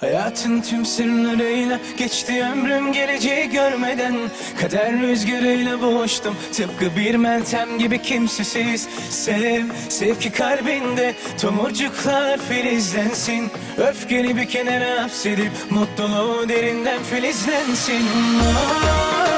Hayatın tüm sırlarıyla geçti ömrüm geleceği görmeden Kader rüzgarıyla boğuştum. Tıpkı bir meltem gibi kimsesiz. Sev, sev ki kalbinde tomurcuklar filizlensin. Öfkeni bir kenara hapsedip mutluluğu derinden filizlensin. Ah.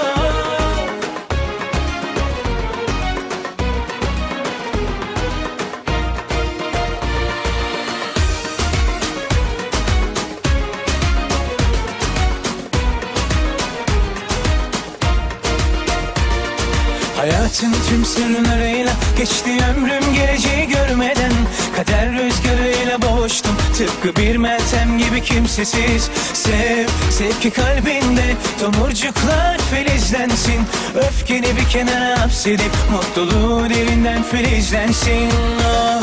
Hayatın tüm sırlarıyla geçti ömrüm geleceği görmeden. Kader rüzgarıyla boğuştum tıpkı bir meltem gibi kimsesiz. Sev, sev ki kalbinde tomurcuklar filizlensin. Öfkeni bir kenara hapsedip mutluluğu derinden filizlensin. Ah,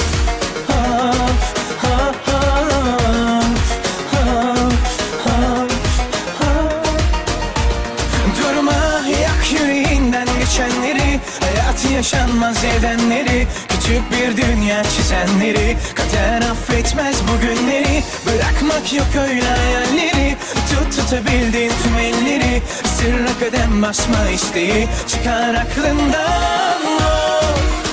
Hayatı yaşanmaz edenleri Küçük bir dünya çizenleri. Kader affetmez bugünleri Bırakmak yok öyle hayalleri. Tut tutabildiğin tüm elleri Sırra kadem basma isteği. Çıkar aklından oh.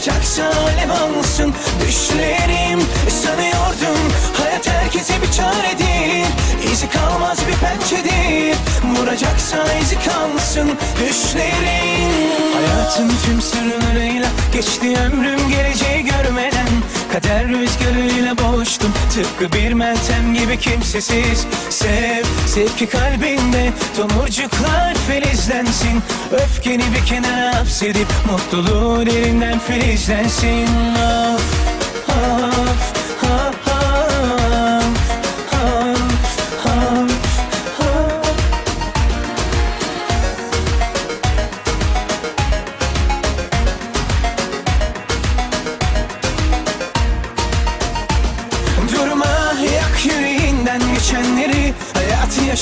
Yakacaksa alev alsın. Düşlerim Sanıyordum hayat herkese bir çaredir. İzi kalmaz bir pençedir. Vuracaksa izi kalsın düşlerin Hayatın tüm sırlarıyla geçti ömrüm geleceği görmeden. Kader rüzgarıyla boğuştum. Tıpkı bir meltem gibi kimsesiz. Sev, sev ki kalbinde tomurcuklar filizlensin Öfkeni bir kenara hapsedip mutluluğu derinden filizlensin. Ah,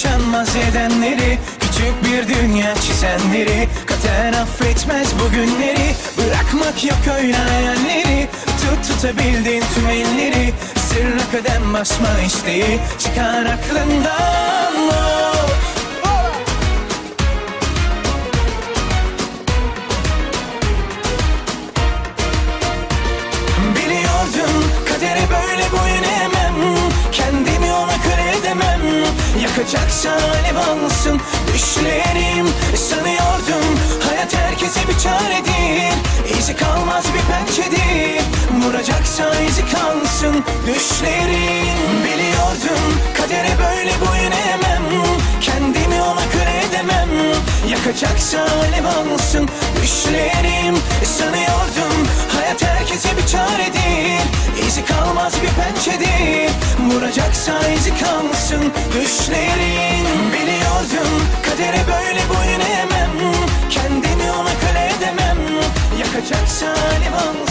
yaşanmaz edenleri Küçük bir dünya çizenleri Kader affetmez bugünleri Bırakmak yok öyle hayalleri Tut tutabildiğin tüm elleri Sırra kadem basma isteği. Çıkar aklından Yakacaksa alev düşlerim Sanıyordum hayat herkese bir çaredir. İzi kalmaz bir pençedir. Vuracaksa izi kalsın. Düşlerin Biliyordum. Kadere böyle boyun eğmem. Kendimi ona köle edemem. Yakacaksa alev alsın. Düşlerim kalsın düşlerin Biliyordum kadere böyle boyun eğmem. Kendimi ona köle edemem. Yakacaksa alev alsın